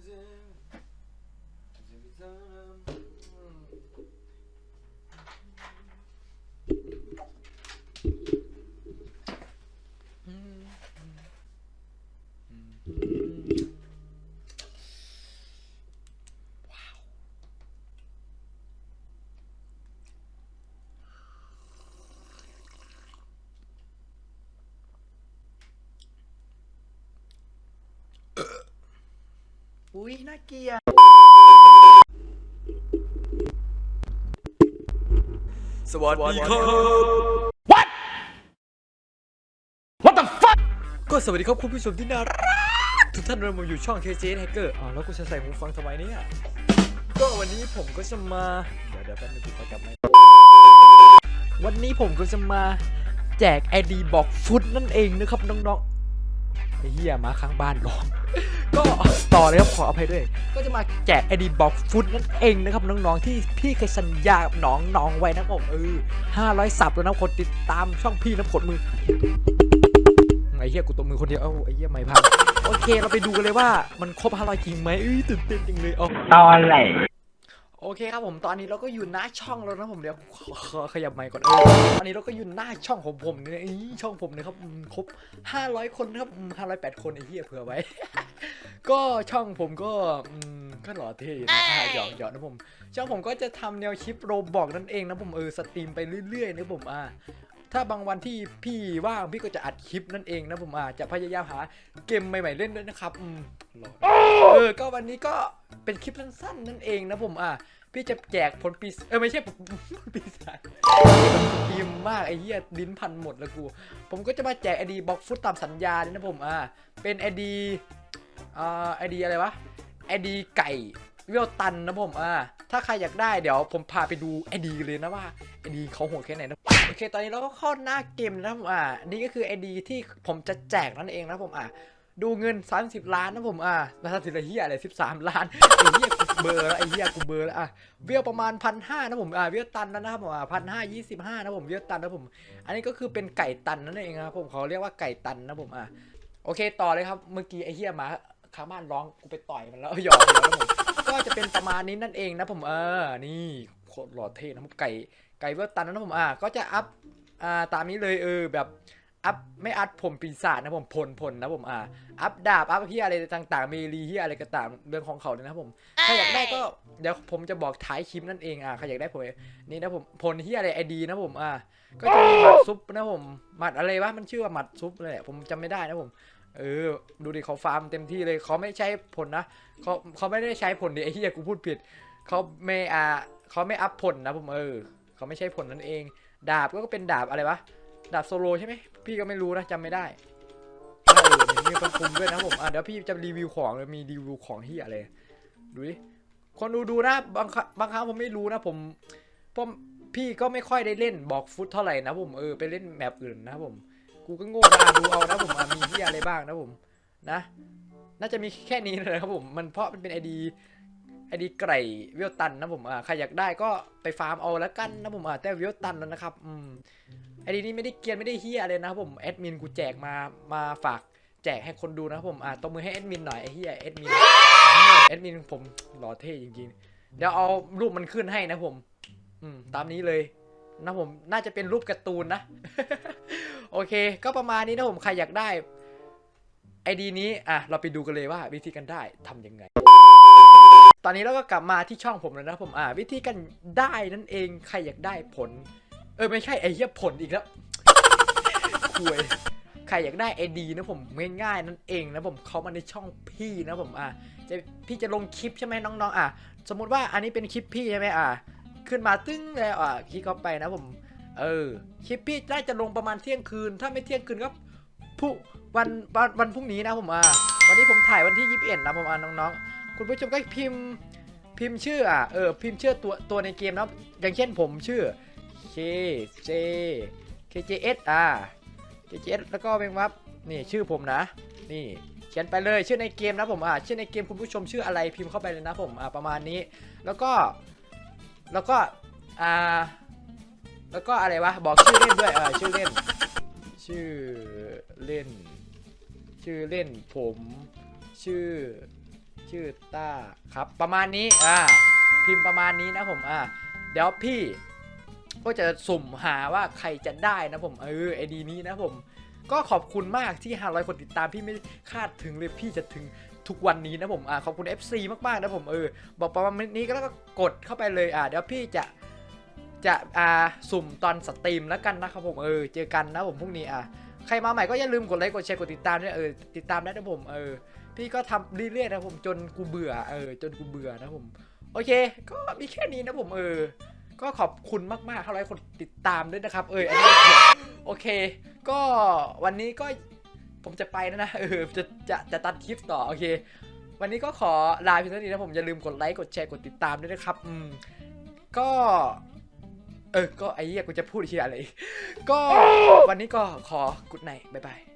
cleansing. Every time อุ้ยน่าเกลียดสวัสดีครับก็สวัสดีครับคุณผู้ชมที่น่ารักทุกท่านเรามาอยู่ช่อง KJ Hacker อ๋อแล้วกูจะใส่หูฟังทำไมเนี่ย ก็วันนี้ผมก็จะมา เดี๋ยวเดี๋ยวแป๊บนึงกูขอกลับมาวันนี้ผมก็จะมาแจก ID บอกฟุตนั่นเองนะครับน้องๆไอ้เหี้ยหมาข้างบ้านร้อง ก็ต่อเลยครับขออภัยด้วย ก็จะมาแจก ID บอกฟุตนั่นเองนะครับน้องๆที่พี่เคยสัญญากับน้องๆไว้นะผมเออ500สับแล้วนะคนติดตามช่องพี่นะกดมือไอ้เหี้ยกูตบมือคนเดียวเอ้าไอ้เหี้ยไม่พังโอเคเราไปดูกันเลยว่ามันครบ500จริงไหมเอ้ยตื่นเต้นจริงเลยเอาตอนไหนโอเคครับผมตอนนี้เราก็อยู่หน้าช่องแล้วนะผมเดี๋ยวขอขอขยับไมค์ก่อนเออตอนนี้เราก็อยู่หน้าช่องของผมเนี่ยอีช่องผมนะครับอืมครบ500 คนนะครับอืม508 คนไอ้เหี้ยเผื่อไว้ ก็ช่องผมก็อืมก็หล่อเท่อยู่นะอ่าหยอกหยอกนะผม ช่องผมก็จะทำแนวคลิปโรบอกนั่นเองนะผมเออสตรีมไปเรื่อยๆนะผมอ่าถ้าบางวันที่พี่ว่างพี่ก็จะอัดคลิปนั่นเองนะผมอ่าจะพยายามหาเกมใหม่ๆเล่นด้วยนะครับอืมรอเออ ก็วันนี้ก็เป็นคลิปสั้นๆ นั่นเองนะผมอ่าพี่จะแจกผลปีศเออ ไม่ใช่ผลปีศาจทีมมากไอ้เหี้ยลิ้นพันหมดแล้วกู ผมก็จะมาแจกไอดีบ็อกฟุตตามสัญญาเนี่ยนะผมอ่าเป็นไอดี อ่าไอดีอะไรวะไอดีไก่เวลตันนะผมอ่าถ้าใครอยากได้เดี๋ยวผมพาไปดูไอดีเลยนะว่าไอดีเขาโหดแค่ไหนนะโอเคตอนนี้เราก็เข้าหน้าเกมนะผมอ่านี่ก็คือไอดีที่ผมจะแจกนั่นเองนะผมอ่าดูเงิน 30 ล้านนะผมอ่ามาทำสิละเฮียอะไร13 ล้านไอ้เฮียกูเบอร์แล้วไอ้เฮียกูเบอร์แล้วอะเวลประมาณพันห้านะผมอ่าเวลตันแล้วนะครับผมอ่าพันห้ายี่สิบห้านะผมเวลตันนะผม อันนี้ก็คือเป็นไก่ตันนั่นเองครับผมเขาเรียกว่าไก่ตันนะผมอ่าโอเคต่อเลยครับเมื่อกี้ไอ้เฮียมา ข้างบ้านร้องกูไปต่อยมันแล้วหยอกเลยนะผมก็จะเป็นประมาณนี้นั่นเองนะผมเออนี่โคตรหล่อเท่นะผมไก่ไก่เวลตันนะผมอ่าก็จะอัพอ่าตามนี้เลยเออแบบอัพไม่อัพผมปีศาจนะผมพลพลนะผมอ่าอัพดาบอัพที่อะไรต่างๆเมลีที่อะไรก็ตามเรื่องของเขาเลยนะผมใครอยากได้ก็เดี๋ยวผมจะบอกท้ายคลิปนั่นเองอ่าใครอยากได้ผมนี่นะผมพลที่อะไรไอดีนะผมอ่าก็จะมีหมัดซุปนะผมหมัดอะไรวะมันชื่อว่าหมัดซุปเลยแหละผมจำไม่ได้นะผม เออ ดูดิเขาฟาร์มเต็มที่เลยเขาไม่ใช้ผลนะเขาเขาไม่ได้ใช้ผลดิไอ้เหี้ยกูพูดผิดเขาไม่อ่าเขาไม่อัพผลนะผมเออเขาไม่ใช่ผลนั่นเอง ดาบก็เป็นดาบอะไรวะดาบโซโลใช่ไหมพี่ก็ไม่รู้นะจำไม่ได้เออมีคนคุมด้วยนะผมอะเดี๋ยวพี่จะรีวิวของเลยมีรีวิวของที่อะไรดูดิคนดูดูนะบางครั้งบางครั้งผมไม่รู้นะผมผมพี่ก็ไม่ค่อยได้เล่นบอกฟุตเท่าไหร่นะผมเออไปเล่นแมปอื่นนะผม กูก็โง่นะดูเอานะผมอะมีที่อะไรบ้างนะผมนะ น่าจะมีแค่นี้นะครับผมมันเพราะมันเป็นไอดีไอดีไก่เวลตันนะผมอ่าใครอยากได้ก็ไปฟาร์มเอาแล้วกันนะผมอ่าแต่เวลตันแล้วนะครับอืมไอดีนี้ไม่ได้เกียนไม่ได้เฮียอะไรนะครับผมแอดมินกูแจกมามาฝากแจกให้คนดูนะครับผม อ่าตบมือให้แอดมินหน่อยไอเฮียแอดมินแอดมินผมหล่อเท่จริงๆ เดี๋ยวเอารูปมันขึ้นให้นะผม อืม ตามนี้เลย นะผม น่าจะเป็นรูปการ์ตูนนะ โอเค ก็ประมาณนี้นะผมใครอยากได้ไอดีนี้อะเราไปดูกันเลยว่าวิธีการได้ทำยังไง ตอนนี้เราก็กลับมาที่ช่องผมแล้วนะผมอ่าวิธีการได้นั่นเองใครอยากได้ผล เออไม่ใช่ไอเหี้ยผลอีกแล้วคุยใครอยากได้ไอดีนะผมง่ายๆนั่นเองนะผมเขามาในช่องพี่นะผมอะจะพี่จะลงคลิปใช่ไหมน้องๆอะสมมุติว่าอันนี้เป็นคลิปพี่ใช่ไหมอะขึ้นมาตึ้งแล้วอะคลิกเข้าไปนะผม เออ คลิปพี่น่าจะลงประมาณเที่ยงคืน ถ้าไม่เที่ยงคืนก็พรุ่งวันวันวันพรุ่งนี้นะผมอะวันนี้ผมถ่ายวันที่ 21นะผมอะน้องๆ คุณผู้ชมก็พิมพ์พิมพ์ชื่ออะเออพิมพ์ชื่อตัวตัวในเกมนะอย่างเช่นผมชื่อ K J K J S อะ K J S แล้วก็เป็นวับนี่ชื่อผมนะ นี่เขียนไปเลยชื่อในเกมนะผมอะชื่อในเกมคุณผู้ชมชื่ออะไรพิมพ์เข้าไปเลยนะผมอะประมาณนี้ แล้วก็แล้วก็อ่า แล้วก็อะไรวะ บอกชื่อเล่นด้วยเออชื่อเล่น ชื่อเล่น ชื่อเล่นผม ชื่อ ชื่อต้าครับ ประมาณนี้อ่าพิมพ์ประมาณนี้นะผมอ่าเดี๋ยวพี่ก็จะสุ่มหาว่าใครจะได้นะผมเออไอดีนี้นะผม ก็ขอบคุณมากที่ 500 คนติดตามพี่ไม่คาดถึงเลยพี่จะถึงทุกวันนี้นะผมอ่าขอบคุณ FC มากๆนะผมเออบอกประมาณนี้ก็แล้วก็กดเข้าไปเลยอ่าเดี๋ยวพี่จะ จะอ่าสุ่มตอนสตรีมแล้วกันนะครับผมเออเจอกันนะผมพรุ่งนี้อะใครมาใหม่ก็อย่าลืมกดไลค์กดแชร์กดติดตามด้วยเออติดตามได้นะผมเออพี่ก็ทำเรื่อยๆนะผมจนกูเบื่อเออจนกูเบื่อนะผม โอเค ก็มีแค่นี้นะผมเออ ก็ขอบคุณมากๆเท่าไรคนติดตามด้วยนะครับ เอออันนี้โอเค ก็วันนี้ก็ผมจะไปแล้วนะเออจะจะจะตัดคลิปต่อโอเค วันนี้ก็ขอลาเพียงเท่านี้นะผมอย่าลืมกดไลค์กดแชร์กดติดตามด้วยนะครับอืมก็ เออ ก็ไอ้เหี้ยกูจะพูดที่อะไรอีกก็วันนี้ก็ขอกุดไนบ๊ายบาย